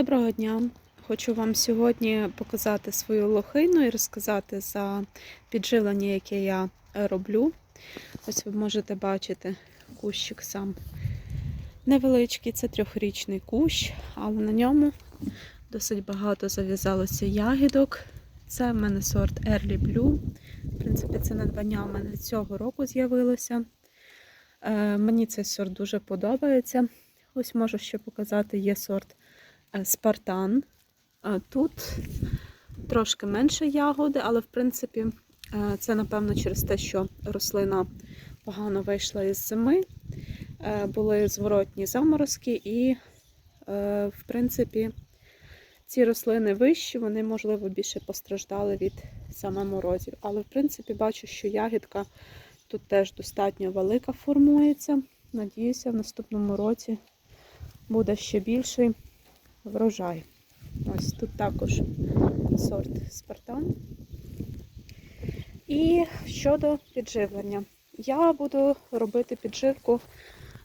Доброго дня! Хочу вам сьогодні показати свою лохину і розказати за підживлення, яке я роблю. Ось ви можете бачити кущик сам невеличкий, це трьохрічний кущ, але на ньому досить багато зав'язалося ягідок. Це в мене сорт Early Blue. В принципі, це надбання в мене цього року з'явилося. Е, Мені цей сорт дуже подобається. Ось можу ще показати, є сорт Спартан. Е, Тут трошки менше ягоди, але в принципі е, це напевно через те, що рослина погано вийшла із зими. Е, Були зворотні заморозки, і, е, в принципі, ці рослини вищі, вони, можливо, більше постраждали від саме морозів. Але, в принципі, бачу, що ягідка тут теж достатньо велика формується. Надіюся, в наступному році буде ще більший врожай. Ось тут також сорт Спартан. І щодо підживлення, я буду робити підживку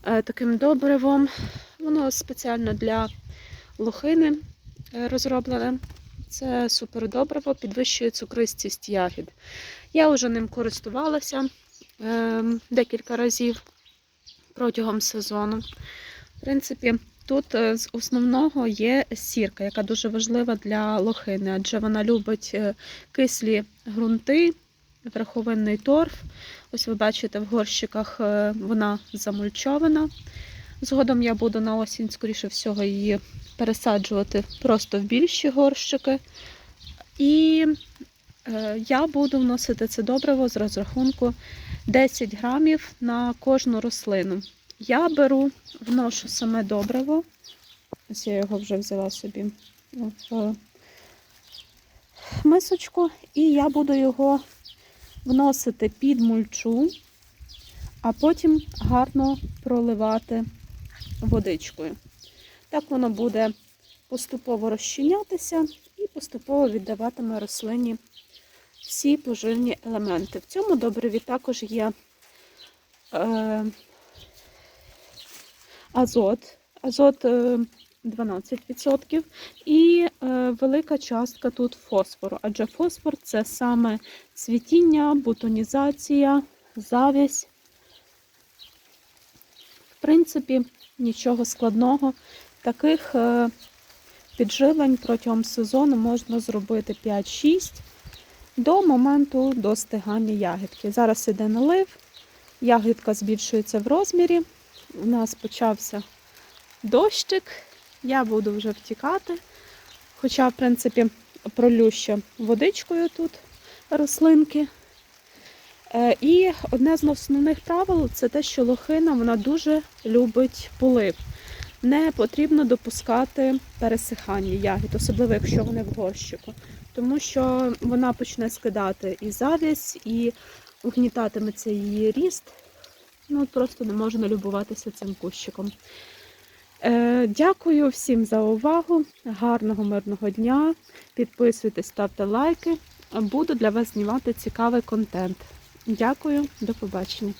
е, таким добривом. Воно спеціально для лохини е, розроблене. Це супердобриво, підвищує цукристість ягід. Я вже ним користувалася е, декілька разів протягом сезону. В принципі, тут е, з основного є сірка, яка дуже важлива для лохини, адже вона любить е, кислі ґрунти, верховинний торф. Ось ви бачите, в горщиках е, вона замульчована. Згодом я буду на осінь, скоріше всього, її пересаджувати просто в більші горщики. І я буду вносити це добриво з розрахунку 10 грамів на кожну рослину. Я беру, вношу саме добриво. Ось я його вже взяла собі в мисочку, і я буду його вносити під мульчу, а потім гарно проливати водичкою. Так воно буде поступово розчинятися і поступово віддаватиме рослині всі поживні елементи. В цьому добриві також є е, азот, азот е, 12% і е, велика частка тут фосфору, адже фосфор це саме цвітіння, бутонізація, завість. В принципі, нічого складного. Таких е, підживлень протягом сезону можна зробити 5-6 до моменту достигання ягідки. Зараз іде налив, ягідка збільшується в розмірі. У нас почався дощик, я буду вже втікати. Хоча, в принципі, пролю ще водичкою тут рослинки. Е, І одне з основних правил це те, що лохина вона дуже любить полив. Не потрібно допускати пересихання ягід, особливо якщо вони в горщику, тому що вона почне скидати і завість, і угнітатиметься її ріст. Ну, просто не можна любуватися цим кущиком. Е, Дякую всім за увагу. Гарного мирного дня. Підписуйтесь, ставте лайки. Буду для вас знімати цікавий контент. Дякую, до побачення.